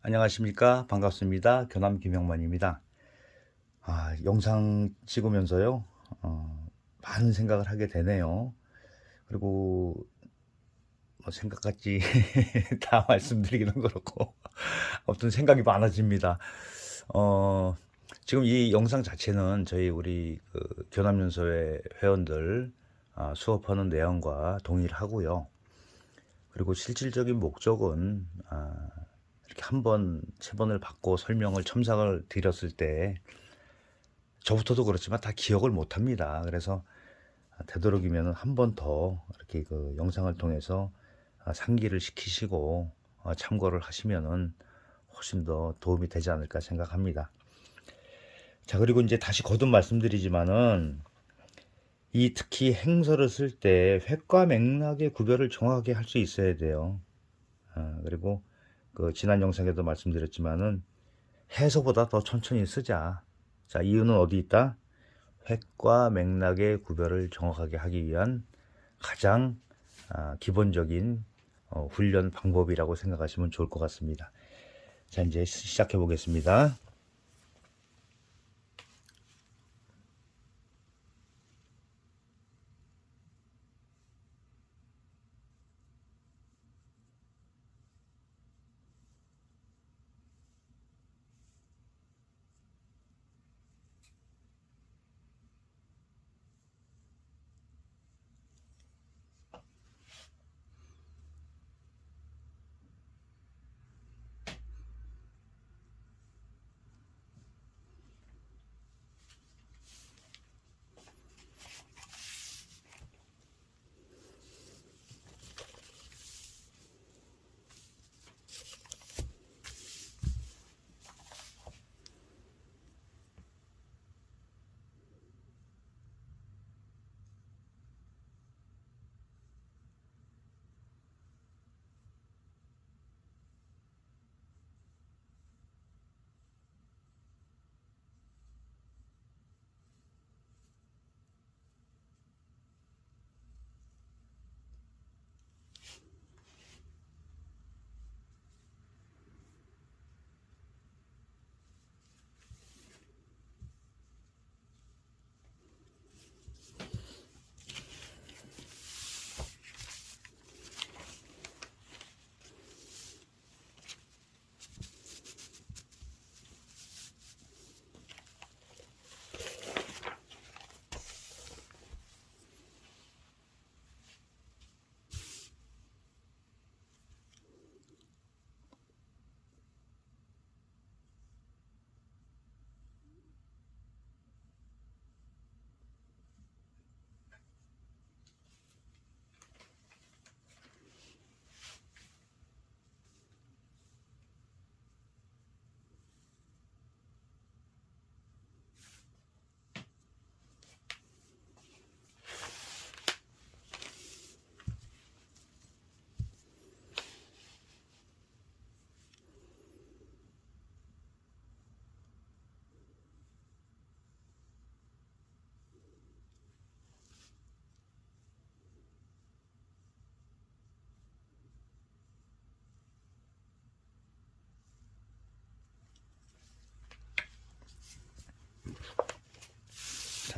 안녕하십니까? 반갑습니다. 교남 김영만입니다. 아 영상 찍으면서요 어, 많은 생각을 하게 되네요. 그리고 뭐 생각 같지 다 말씀드리기는 그렇고 어떤 생각이 많아집니다. 어 지금 이 영상 자체는 저희 우리 그 교남연소회 회원들 아, 수업하는 내용과 동일하고요. 그리고 실질적인 목적은 아, 이렇게 한 번, 세 번을 받고 설명을 첨삭을 드렸을 때 저부터도 그렇지만 다 기억을 못 합니다. 그래서 되도록이면 한 번 더 이렇게 그 영상을 통해서 상기를 시키시고 어, 참고를 하시면은 훨씬 더 도움이 되지 않을까 생각합니다. 자, 그리고 이제 다시 거듭 말씀드리지만은 이 특히 행서를 쓸때 획과 맥락의 구별을 정확하게 할 수 있어야 돼요. 아, 그리고 그 지난 영상에도 말씀드렸지만은 해서보다 더 천천히 쓰자. 자, 이유는 어디 있다? 획과 맥락의 구별을 정확하게 하기 위한 가장 아, 기본적인 어, 훈련 방법이라고 생각하시면 좋을 것 같습니다. 자, 이제 시작해 보겠습니다.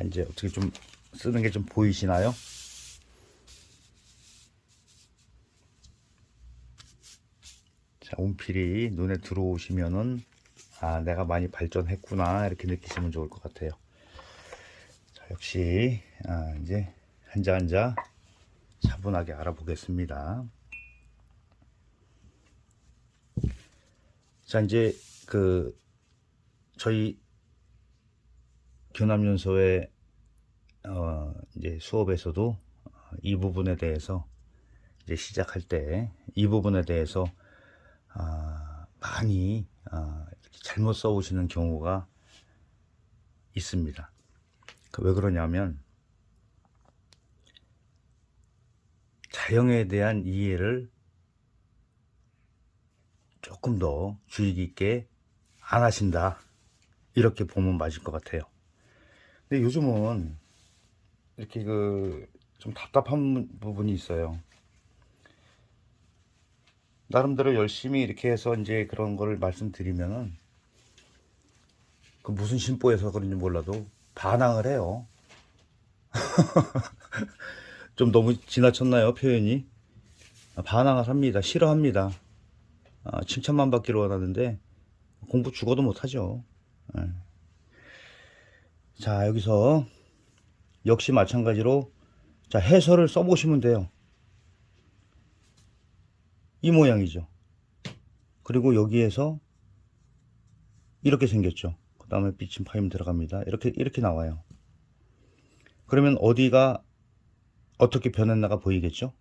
자, 이제 어떻게 좀 쓰는 게 좀 보이시나요? 자, 온필이 눈에 들어오시면은 아, 내가 많이 발전했구나 이렇게 느끼시면 좋을 것 같아요. 자, 역시 아, 이제 한자 한자 차분하게 알아보겠습니다. 자, 이제 그 저희 교남연소의 어, 이제 수업에서도 이 부분에 대해서 이제 시작할 때 이 부분에 대해서 아, 많이 아, 이렇게 잘못 써오시는 경우가 있습니다. 그왜 그러냐면 자영에 대한 이해를 조금 더 주의 깊게 안 하신다. 이렇게 보면 맞을 것 같아요. 근데 요즘은 이렇게 그 좀 답답한 부분이 있어요. 나름대로 열심히 이렇게 해서 이제 그런 거를 말씀드리면은 그 무슨 심보에서 그런지 몰라도 반항을 해요. 좀 너무 지나쳤나요 표현이? 아, 반항을 합니다. 싫어합니다. 아, 칭찬만 받기를 원하는데 공부 죽어도 못하죠. 예. 자 여기서 역시 마찬가지로 자 해설을 써보시면 돼요. 이 모양이죠. 그리고 여기에서 이렇게 생겼죠. 그 다음에 빛은 파임 들어갑니다. 이렇게 이렇게 나와요. 그러면 어디가 어떻게 변했나가 보이겠죠?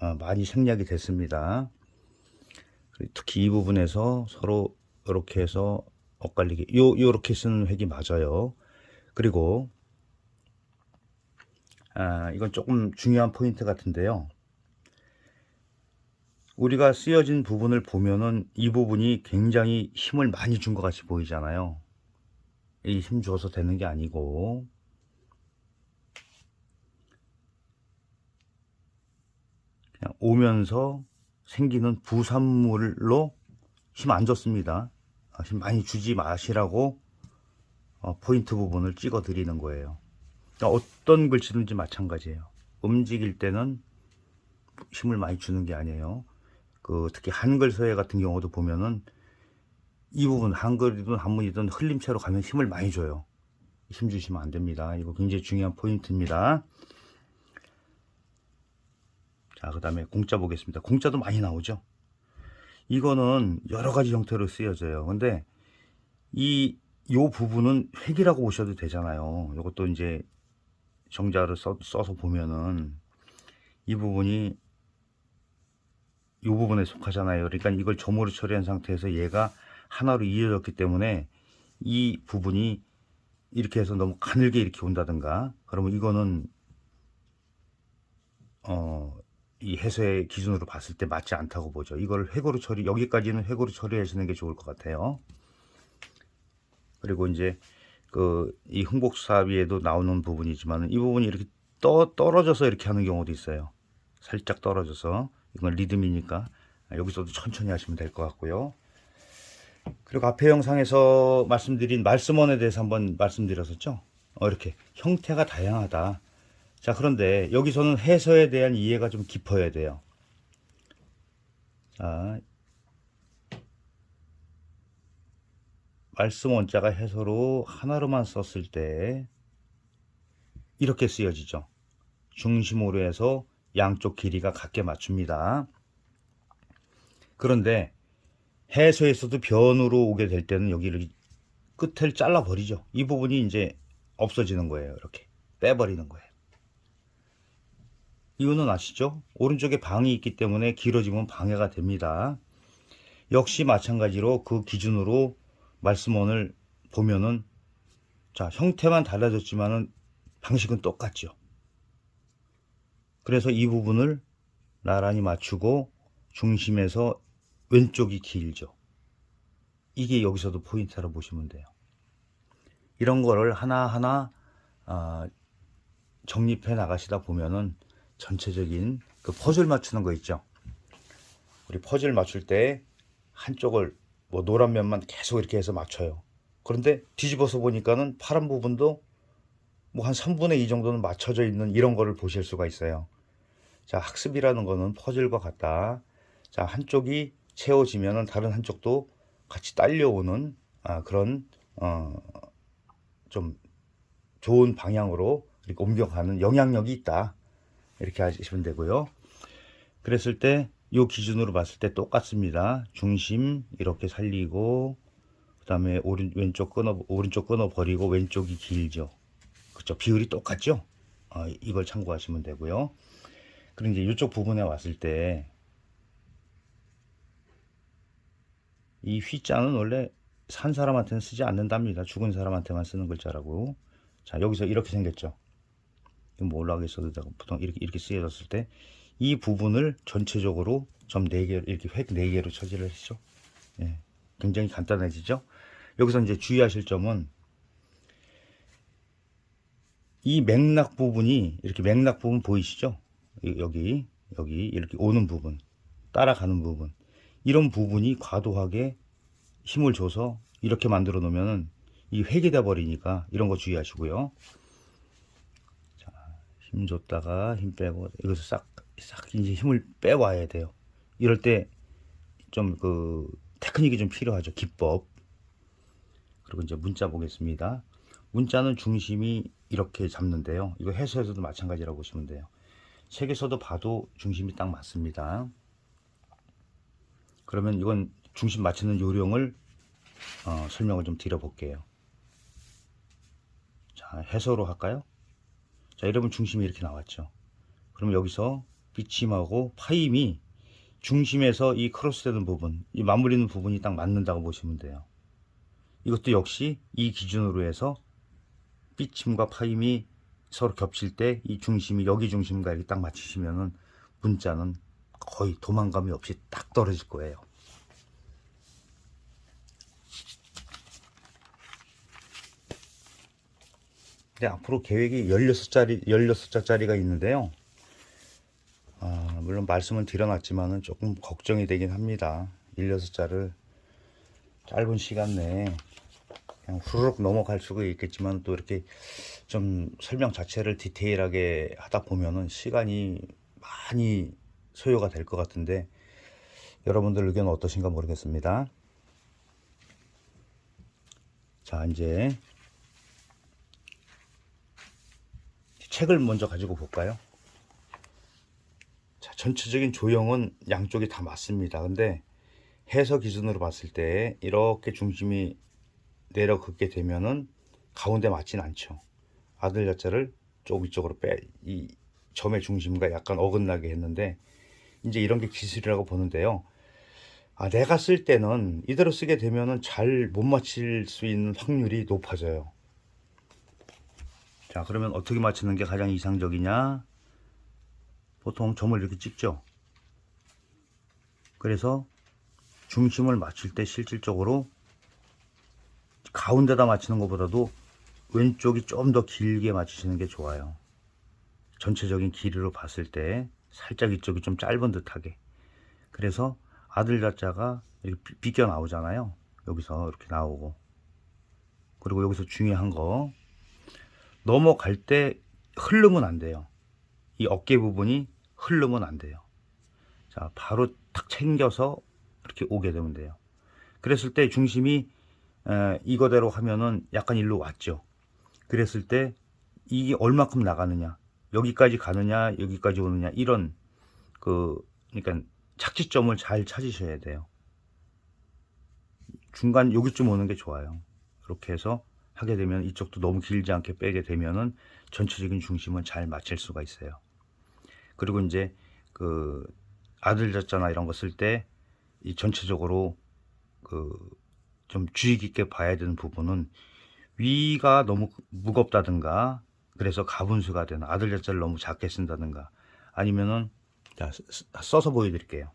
아, 많이 생략이 됐습니다. 특히 이 부분에서 서로 이렇게 해서 엇갈리게 요 요렇게 쓰는 획이 맞아요. 그리고 아, 이건 조금 중요한 포인트 같은데요. 우리가 쓰여진 부분을 보면은 이 부분이 굉장히 힘을 많이 준 것 같이 보이잖아요. 이 힘 줘서 되는 게 아니고 그냥 오면서 생기는 부산물로 힘 안 줬습니다. 아, 힘 많이 주지 마시라고 어, 포인트 부분을 찍어 드리는 거예요. 그러니까 어떤 글씨든지 마찬가지예요. 움직일 때는 힘을 많이 주는 게 아니에요. 그 특히 한글 서예 같은 경우도 보면은 이 부분 한글이든 한문이든 흘림체로 가면 힘을 많이 줘요. 힘 주시면 안 됩니다. 이거 굉장히 중요한 포인트입니다. 자, 그 다음에 공짜 보겠습니다. 공짜도 많이 나오죠. 이거는 여러 가지 형태로 쓰여져요. 근데 이, 요 부분은 획이라고 보셔도 되잖아요. 이것도 이제 정자를 써, 써서 보면은 이 부분이 이 부분에 속하잖아요. 그러니까 이걸 점으로 처리한 상태에서 얘가 하나로 이어졌기 때문에 이 부분이 이렇게 해서 너무 가늘게 이렇게 온다든가 그러면 이거는 어, 이 해소의 기준으로 봤을 때 맞지 않다고 보죠. 이걸 회고로 처리, 여기까지는 회고로 처리하시는 게 좋을 것 같아요. 그리고 이제 그 이 흥복사비에도 나오는 부분이지만 이 부분이 이렇게 떠, 떨어져서 이렇게 하는 경우도 있어요. 살짝 떨어져서 이건 리듬이니까 여기서도 천천히 하시면 될 것 같고요. 그리고 앞에 영상에서 말씀드린 말씀원에 대해서 한번 말씀드렸었죠. 어, 이렇게 형태가 다양하다. 자, 그런데 여기서는 해서에 대한 이해가 좀 깊어야 돼요. 자, 말씀 원자가 해서로 하나로만 썼을 때 이렇게 쓰여지죠. 중심으로 해서 양쪽 길이가 같게 맞춥니다. 그런데 해소에서도 변으로 오게 될 때는 여기를 끝을 잘라 버리죠. 이 부분이 이제 없어지는 거예요. 이렇게 빼버리는 거예요. 이유는 아시죠? 오른쪽에 방이 있기 때문에 길어지면 방해가 됩니다. 역시 마찬가지로 그 기준으로 말씀원을 보면은 자 형태만 달라졌지만은 방식은 똑같죠. 그래서 이 부분을 나란히 맞추고 중심에서 왼쪽이 길죠. 이게 여기서도 포인트로 보시면 돼요. 이런 거를 하나하나 아, 정립해 나가시다 보면은 전체적인 그 퍼즐 맞추는 거 있죠. 우리 퍼즐 맞출 때 한쪽을 뭐 노란 면만 계속 이렇게 해서 맞춰요. 그런데 뒤집어서 보니까는 파란 부분도 뭐 한 3분의 2 정도는 맞춰져 있는 이런 거를 보실 수가 있어요. 자, 학습이라는 거는 퍼즐과 같다. 자, 한쪽이 채워지면은 다른 한쪽도 같이 딸려오는 아, 그런 어, 좀 좋은 방향으로 이렇게 옮겨가는 영향력이 있다. 이렇게 하시면 되고요. 그랬을 때 이 기준으로 봤을 때 똑같습니다. 중심 이렇게 살리고 그 다음에 오른 왼쪽 끊어 오른쪽 끊어 버리고 왼쪽이 길죠. 그렇죠. 비율이 똑같죠. 어, 이걸 참고하시면 되고요. 그리고 이제 이쪽 부분에 왔을 때 이 휘자는 원래 산 사람한테는 쓰지 않는답니다. 죽은 사람한테만 쓰는 글자라고. 자, 여기서 이렇게 생겼죠. 뭐 올라가겠어도 되고 보통 이렇게 이렇게 쓰여졌을 때 이 부분을 전체적으로 점 4개 이렇게 획 4개로 처리를 했죠. 예. 굉장히 간단해지죠. 여기서 이제 주의하실 점은 이 맥락 부분이 이렇게 맥락 부분 보이시죠? 여기 여기 이렇게 오는 부분 따라가는 부분 이런 부분이 과도하게 힘을 줘서 이렇게 만들어 놓으면은 이 회개돼 버리니까 이런 거 주의하시고요. 자, 힘 줬다가 힘 빼고 여기서 싹, 싹 이제 힘을 빼와야 돼요. 이럴 때 좀 그 테크닉이 좀 필요하죠. 기법. 그리고 이제 문자 보겠습니다. 문자는 중심이 이렇게 잡는데요. 이거 해서에서도 마찬가지라고 보시면 돼요. 책에서도 봐도 중심이 딱 맞습니다. 그러면 이건 중심 맞추는 요령을 어, 설명을 좀 드려볼게요. 자, 해서로 할까요? 자, 이러면 중심이 이렇게 나왔죠. 그럼 여기서 비침하고 파임이 중심에서 이 크로스되는 부분, 이 맞물리는 부분이 딱 맞는다고 보시면 돼요. 이것도 역시 이 기준으로 해서 삐침과 파임이 서로 겹칠 때 이 중심이 여기 중심과 이렇게 딱 맞추시면은 문자는 거의 도망감이 없이 딱 떨어질 거예요. 근데 앞으로 계획이 16자리, 16자짜리가 있는데요. 아, 물론 말씀은 드려놨지만은 조금 걱정이 되긴 합니다. 16자를 짧은 시간 내에 그냥 후루룩 넘어갈 수가 있겠지만 또 이렇게 좀 설명 자체를 디테일하게 하다 보면은 시간이 많이 소요가 될 것 같은데 여러분들 의견 어떠신가 모르겠습니다. 자, 이제 책을 먼저 가지고 볼까요? 자, 전체적인 조형은 양쪽이 다 맞습니다. 근데 해서 기준으로 봤을 때 이렇게 중심이 내려 긋게 되면은 가운데 맞진 않죠. 아들 자자를 조금 이쪽으로 빼, 이 점의 중심과 약간 어긋나게 했는데, 이제 이런 게 기술이라고 보는데요. 아, 내가 쓸 때는 이대로 쓰게 되면은 잘 못 맞힐 수 있는 확률이 높아져요. 자, 그러면 어떻게 맞추는 게 가장 이상적이냐? 보통 점을 이렇게 찍죠. 그래서 중심을 맞출 때 실질적으로 가운데다 맞추는 것보다도 왼쪽이 좀 더 길게 맞추시는 게 좋아요. 전체적인 길이로 봤을 때 살짝 이쪽이 좀 짧은 듯하게. 그래서 아들 자자가 이렇게 비- 비껴 나오잖아요. 여기서 이렇게 나오고. 그리고 여기서 중요한 거 넘어갈 때 흐르면 안 돼요. 이 어깨 부분이 흐르면 안 돼요. 자, 바로 탁 챙겨서 이렇게 오게 되면 돼요. 그랬을 때 중심이 에, 이거대로 하면은 약간 일로 왔죠. 그랬을 때 이게 얼마큼 나가느냐, 여기까지 가느냐, 여기까지 오느냐 이런 그 그러니까 착지점을 잘 찾으셔야 돼요. 중간 여기쯤 오는 게 좋아요. 이렇게 해서 하게 되면 이쪽도 너무 길지 않게 빼게 되면은 전체적인 중심은 잘 맞출 수가 있어요. 그리고 이제 그 아들 자자나 이런 거 쓸 때 이 전체적으로 그 좀 주의 깊게 봐야 되는 부분은 위가 너무 무겁다든가 그래서 가분수가 되는 아들 자자를 너무 작게 쓴다든가 아니면은 자 써서 보여드릴게요.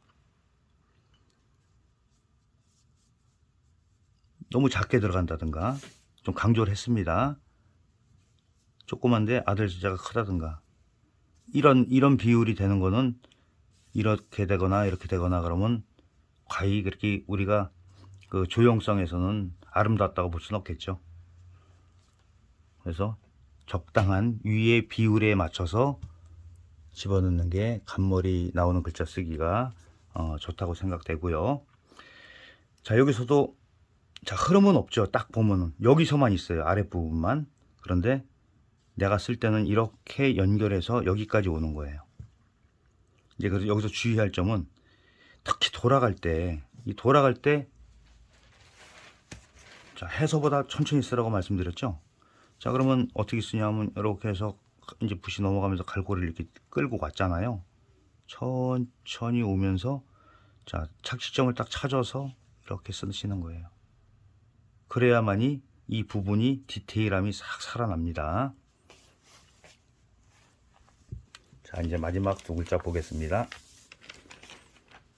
너무 작게 들어간다든가 좀 강조를 했습니다. 조그만데 아들 자자가 크다든가 이런 이런 비율이 되는 거는 이렇게 되거나 이렇게 되거나 그러면 과히 그렇게 우리가 그 조형성에서는 아름답다고 볼 수는 없겠죠. 그래서 적당한 위의 비율에 맞춰서 집어넣는 게 간머리 나오는 글자 쓰기가 어, 좋다고 생각되고요. 자 여기서도 자 흐름은 없죠. 딱 보면은 여기서만 있어요. 아랫부분만. 그런데 내가 쓸 때는 이렇게 연결해서 여기까지 오는 거예요. 이제 그래서 여기서 주의할 점은 특히 돌아갈 때, 이 돌아갈 때, 자, 해서보다 천천히 쓰라고 말씀드렸죠? 자, 그러면 어떻게 쓰냐면, 이렇게 해서 이제 붓이 넘어가면서 갈고리를 이렇게 끌고 갔잖아요. 천천히 오면서, 자, 착지점을 딱 찾아서 이렇게 쓰시는 거예요. 그래야만이 이 부분이 디테일함이 싹 살아납니다. 자, 이제 마지막 두 글자 보겠습니다.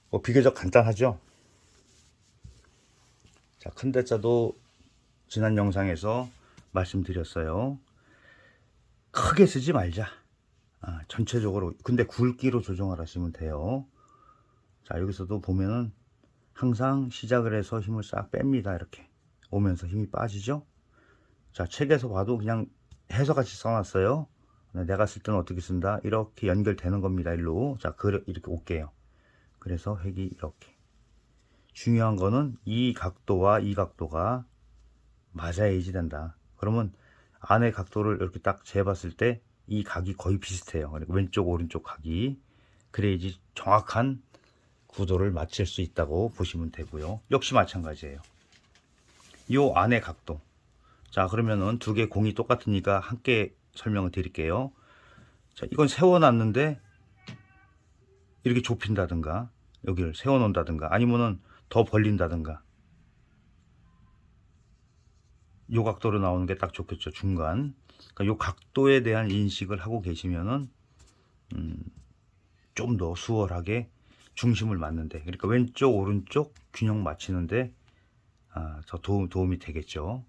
뭐 비교적 간단하죠? 자, 큰 대자도 지난 영상에서 말씀드렸어요. 크게 쓰지 말자. 아, 전체적으로. 근데 굵기로 조정을 하시면 돼요. 자, 여기서도 보면은 항상 시작을 해서 힘을 싹 뺍니다. 이렇게 오면서 힘이 빠지죠. 자, 책에서 봐도 그냥 해서 같이 써놨어요. 네, 내가 쓸 때는 어떻게 쓴다? 이렇게 연결되는 겁니다. 일로. 자, 그, 이렇게 올게요. 그래서 획이 이렇게. 중요한 거는 이 각도와 이 각도가 맞아야지 된다. 그러면 안의 각도를 이렇게 딱 재봤을 때 이 각이 거의 비슷해요. 그리고 왼쪽, 오른쪽 각이. 그래야지 정확한 구도를 맞출 수 있다고 보시면 되고요. 역시 마찬가지예요. 요 안의 각도. 자, 그러면은 두 개 공이 똑같으니까 함께 설명을 드릴게요. 자, 이건 세워놨는데 이렇게 좁힌다든가 여기를 세워놓는다든가 아니면은 더 벌린다든가. 요 각도로 나오는 게 딱 좋겠죠 중간. 그러니까 요 각도에 대한 인식을 하고 계시면은 음, 좀 더 수월하게 중심을 맞는데 그러니까 왼쪽 오른쪽 균형 맞추는데 아, 더 도움, 도움이 되겠죠.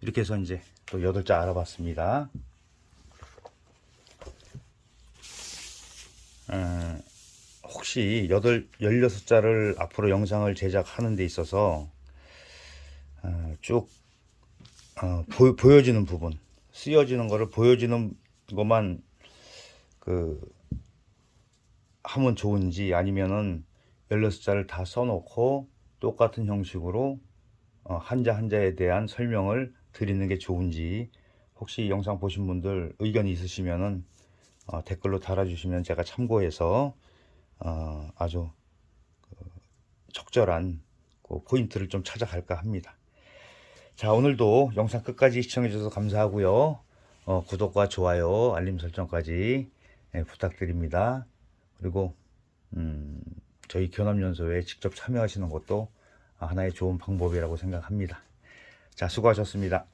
이렇게 해서 이제 또 여덟 자 알아봤습니다 에, 혹시 여덟 열여섯 자를 앞으로 영상을 제작하는 데 있어서 어, 쭉 어, 보, 보여지는 부분 쓰여지는 거를 보여지는 것만 그 하면 좋은지 아니면은 16자를 다 써놓고 똑같은 형식으로 어, 한자 한자에 대한 설명을 드리는 게 좋은지 혹시 영상 보신 분들 의견이 있으시면은 어, 댓글로 달아주시면 제가 참고해서 어, 아주 그 적절한 그 포인트를 좀 찾아갈까 합니다. 자 오늘도 영상 끝까지 시청해 주셔서 감사하고요. 어, 구독과 좋아요, 알림 설정까지 예, 부탁드립니다. 그리고 음, 저희 견합연소에 직접 참여하시는 것도 하나의 좋은 방법이라고 생각합니다. 자 수고하셨습니다.